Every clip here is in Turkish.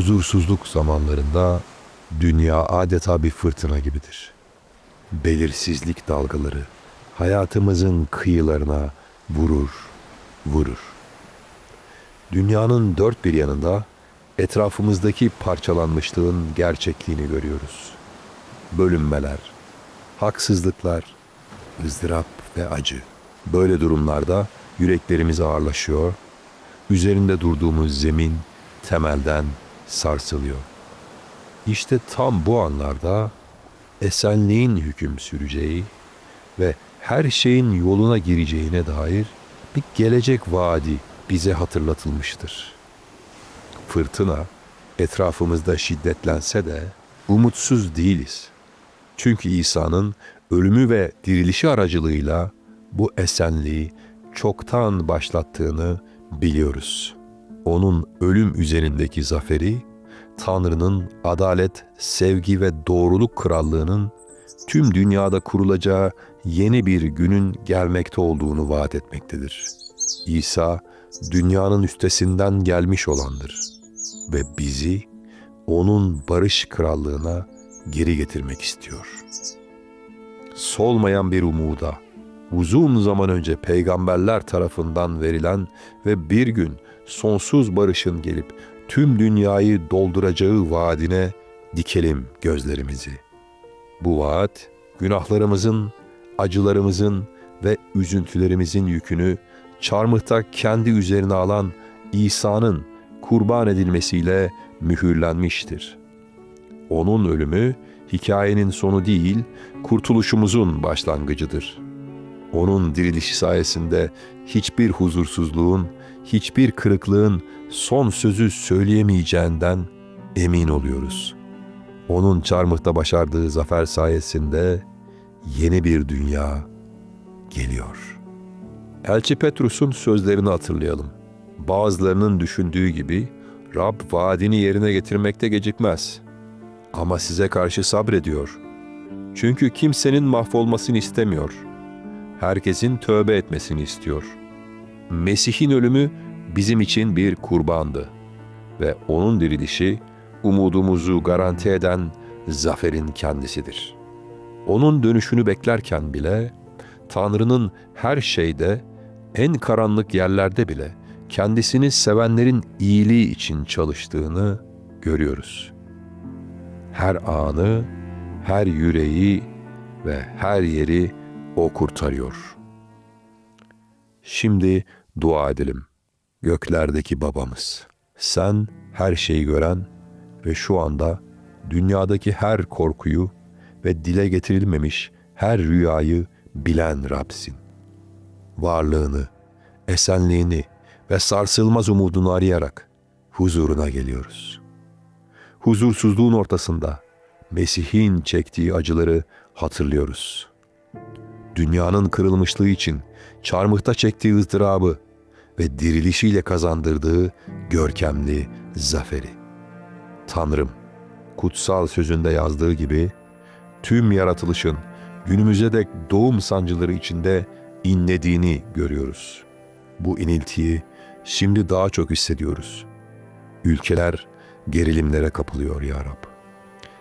Huzursuzluk zamanlarında dünya adeta bir fırtına gibidir. Belirsizlik dalgaları hayatımızın kıyılarına vurur, vurur. Dünyanın dört bir yanında etrafımızdaki parçalanmışlığın gerçekliğini görüyoruz. Bölünmeler, haksızlıklar, ızdırap ve acı. Böyle durumlarda yüreklerimiz ağırlaşıyor, üzerinde durduğumuz zemin temelden sarsılıyor. İşte tam bu anlarda esenliğin hüküm süreceği ve her şeyin yoluna gireceğine dair bir gelecek vaadi bize hatırlatılmıştır. Fırtına etrafımızda şiddetlense de umutsuz değiliz. Çünkü İsa'nın ölümü ve dirilişi aracılığıyla bu esenliği çoktan başlattığını biliyoruz. Onun ölüm üzerindeki zaferi Tanrı'nın adalet, sevgi ve doğruluk krallığının tüm dünyada kurulacağı yeni bir günün gelmekte olduğunu vaat etmektedir. İsa dünyanın üstesinden gelmiş olandır ve bizi onun barış krallığına geri getirmek istiyor. Solmayan bir umuda, uzun zaman önce peygamberler tarafından verilen ve bir gün sonsuz barışın gelip tüm dünyayı dolduracağı vaadine dikelim gözlerimizi. Bu vaat günahlarımızın, acılarımızın ve üzüntülerimizin yükünü çarmıhta kendi üzerine alan İsa'nın kurban edilmesiyle mühürlenmiştir. Onun ölümü hikayenin sonu değil, kurtuluşumuzun başlangıcıdır. Onun dirilişi sayesinde hiçbir huzursuzluğun, hiçbir kırıklığın son sözü söyleyemeyeceğinden emin oluyoruz. Onun çarmıhta başardığı zafer sayesinde yeni bir dünya geliyor. Elçi Petrus'un sözlerini hatırlayalım. Bazılarının düşündüğü gibi Rab vaadini yerine getirmekte gecikmez. Ama size karşı sabrediyor. Çünkü kimsenin mahvolmasını istemiyor. Herkesin tövbe etmesini istiyor. Mesih'in ölümü bizim için bir kurbandı ve onun dirilişi umudumuzu garanti eden zaferin kendisidir. Onun dönüşünü beklerken bile Tanrı'nın her şeyde en karanlık yerlerde bile kendisini sevenlerin iyiliği için çalıştığını görüyoruz. Her anı, her yüreği ve her yeri o kurtarıyor. Şimdi dua edelim. Göklerdeki babamız, sen her şeyi gören ve şu anda dünyadaki her korkuyu ve dile getirilmemiş her rüyayı bilen Rabsin. Varlığını, esenliğini ve sarsılmaz umudunu arayarak huzuruna geliyoruz. Huzursuzluğun ortasında Mesih'in çektiği acıları hatırlıyoruz. Dünyanın kırılmışlığı için çarmıhta çektiği ızdırabı ve dirilişiyle kazandırdığı görkemli zaferi. Tanrım, kutsal sözünde yazdığı gibi tüm yaratılışın günümüze dek doğum sancıları içinde inlediğini görüyoruz. Bu iniltiyi şimdi daha çok hissediyoruz. Ülkeler gerilimlere kapılıyor ya Rab.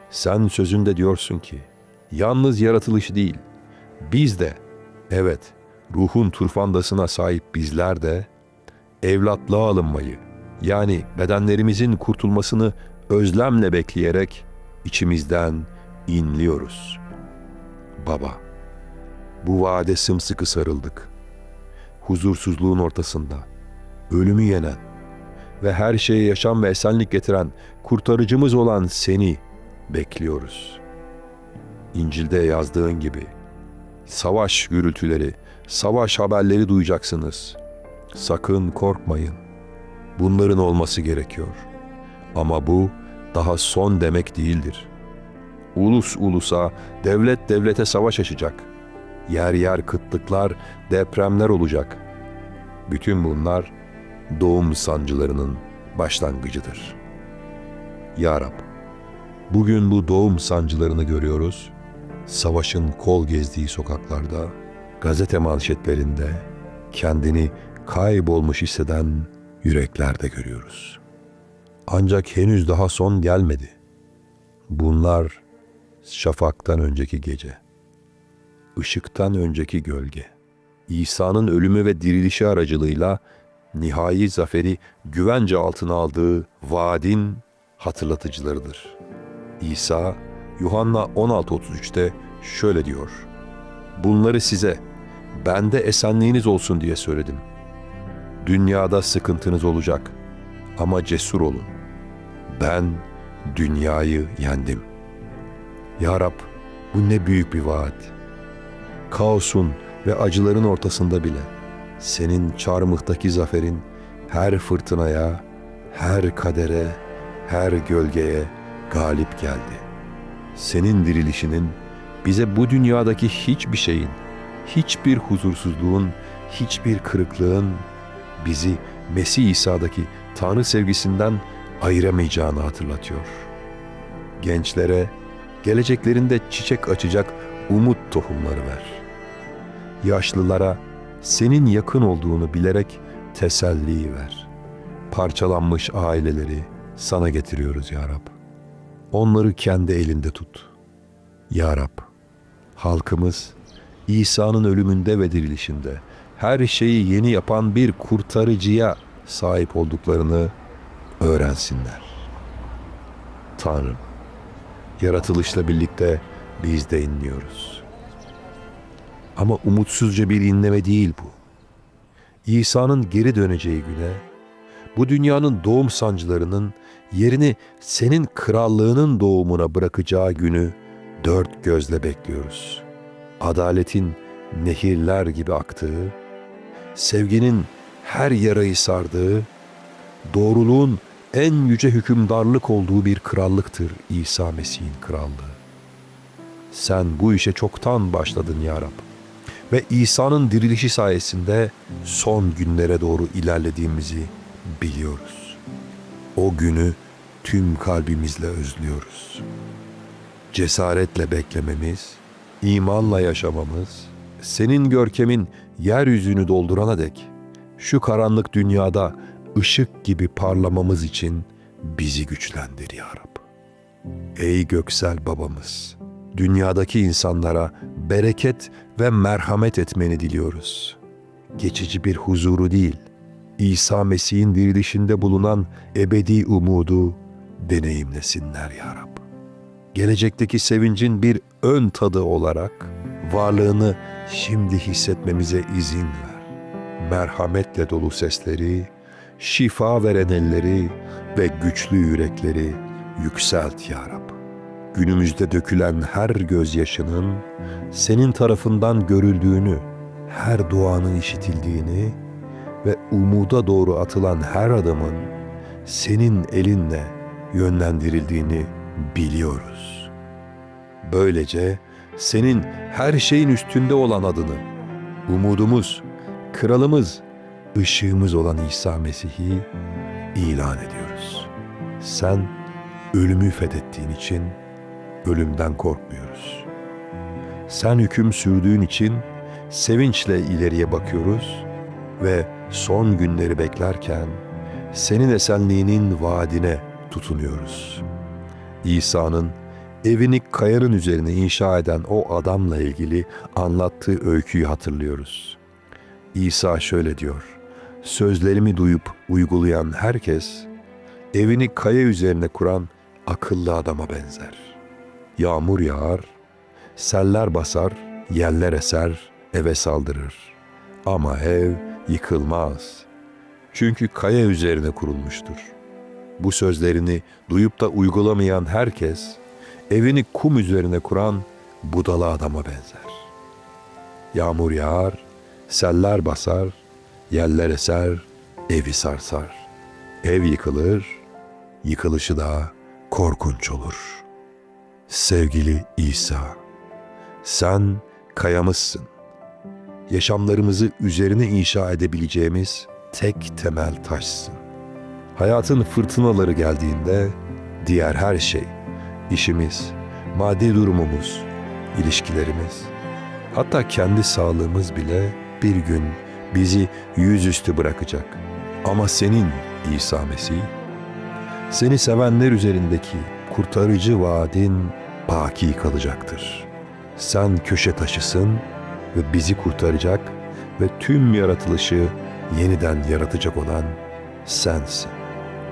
Sen sözünde diyorsun ki, yalnız yaratılış değil, biz de, evet, ruhun turfandasına sahip bizler de, evlatlığa alınmayı, yani bedenlerimizin kurtulmasını özlemle bekleyerek içimizden inliyoruz. Baba, bu vaade sımsıkı sarıldık. Huzursuzluğun ortasında, ölümü yenen ve her şeye yaşam ve esenlik getiren kurtarıcımız olan seni bekliyoruz. İncil'de yazdığın gibi savaş gürültüleri, savaş haberleri duyacaksınız. Sakın korkmayın. Bunların olması gerekiyor. Ama bu daha son demek değildir. Ulus ulusa, devlet devlete savaş açacak. Yer yer kıtlıklar, depremler olacak. Bütün bunlar doğum sancılarının başlangıcıdır. Ya Rab, bugün bu doğum sancılarını görüyoruz. Savaşın kol gezdiği sokaklarda, gazete manşetlerinde kendini kaybolmuş hisseden yüreklerde görüyoruz. Ancak henüz daha son gelmedi. Bunlar şafaktan önceki gece. Işıktan önceki gölge. İsa'nın ölümü ve dirilişi aracılığıyla nihai zaferi güvence altına aldığı vaadin hatırlatıcılarıdır. İsa Yuhanna 16.33'te şöyle diyor. Bunları size, bende esenliğiniz olsun diye söyledim. Dünyada sıkıntınız olacak ama cesur olun. Ben dünyayı yendim. Ya Rab, bu ne büyük bir vaat. Kaosun ve acıların ortasında bile senin çarmıhtaki zaferin her fırtınaya, her kadere, her gölgeye galip geldi. Senin dirilişinin bize bu dünyadaki hiçbir şeyin, hiçbir huzursuzluğun, hiçbir kırıklığın bizi Mesih İsa'daki Tanrı sevgisinden ayıramayacağını hatırlatıyor. Gençlere geleceklerinde çiçek açacak umut tohumları ver. Yaşlılara senin yakın olduğunu bilerek teselli ver. Parçalanmış aileleri sana getiriyoruz ya Rab. Onları kendi elinde tut. Ya Rab, halkımız İsa'nın ölümünde ve dirilişinde her şeyi yeni yapan bir kurtarıcıya sahip olduklarını öğrensinler. Tanrım, yaratılışla birlikte biz de inliyoruz. Ama umutsuzca bir inleme değil bu. İsa'nın geri döneceği güne, bu dünyanın doğum sancılarının yerini senin krallığının doğumuna bırakacağı günü dört gözle bekliyoruz. Adaletin nehirler gibi aktığı, sevginin her yarayı sardığı, doğruluğun en yüce hükümdarlık olduğu bir krallıktır İsa Mesih'in krallığı. Sen bu işe çoktan başladın ya Rab. Ve İsa'nın dirilişi sayesinde son günlere doğru ilerlediğimizi biliyoruz. O günü tüm kalbimizle özlüyoruz. Cesaretle beklememiz, imanla yaşamamız, senin görkemin yeryüzünü doldurana dek şu karanlık dünyada ışık gibi parlamamız için bizi güçlendir ya Rab. Ey göksel babamız, dünyadaki insanlara bereket ve merhamet etmeni diliyoruz. Geçici bir huzuru değil, İsa Mesih'in dirilişinde bulunan ebedi umudu deneyimlesinler ya Rab. Gelecekteki sevincin bir ön tadı olarak varlığını şimdi hissetmemize izin ver. Merhametle dolu sesleri, şifa veren elleri ve güçlü yürekleri yükselt ya Rab. Günümüzde dökülen her gözyaşının senin tarafından görüldüğünü, her duanın işitildiğini ve umuda doğru atılan her adımın senin elinle yönlendirildiğini biliyoruz. Böylece senin her şeyin üstünde olan adını, umudumuz, kralımız, ışığımız olan İsa Mesih'i ilan ediyoruz. Sen ölümü fethettiğin için ölümden korkmuyoruz. Sen hüküm sürdüğün için sevinçle ileriye bakıyoruz ve son günleri beklerken senin esenliğinin vaadine tutunuyoruz. İsa'nın evini kayanın üzerine inşa eden o adamla ilgili anlattığı öyküyü hatırlıyoruz. İsa şöyle diyor, sözlerimi duyup uygulayan herkes, evini kaya üzerine kuran akıllı adama benzer. Yağmur yağar, seller basar, yeller eser, eve saldırır. Ama ev yıkılmaz. Çünkü kaya üzerine kurulmuştur. Bu sözlerini duyup da uygulamayan herkes, evini kum üzerine kuran budala adama benzer. Yağmur yağar, seller basar, yeller eser, evi sarsar. Ev yıkılır, yıkılışı da korkunç olur. Sevgili İsa, sen kayamızsın. Yaşamlarımızı üzerine inşa edebileceğimiz tek temel taşsın. Hayatın fırtınaları geldiğinde diğer her şey, işimiz, maddi durumumuz, ilişkilerimiz, hatta kendi sağlığımız bile bir gün bizi yüzüstü bırakacak. Ama senin İsa Mesih Seni sevenler üzerindeki kurtarıcı vaadin baki kalacaktır. Sen köşe taşısın ve bizi kurtaracak ve tüm yaratılışı yeniden yaratacak olan sensin.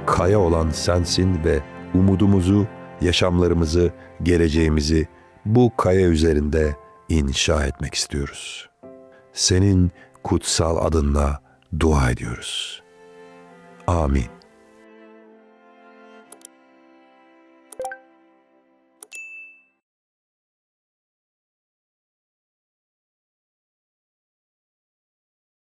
Kaya olan sensin ve umudumuzu, yaşamlarımızı, geleceğimizi bu kaya üzerinde inşa etmek istiyoruz. Senin kutsal adınla dua ediyoruz. Amin.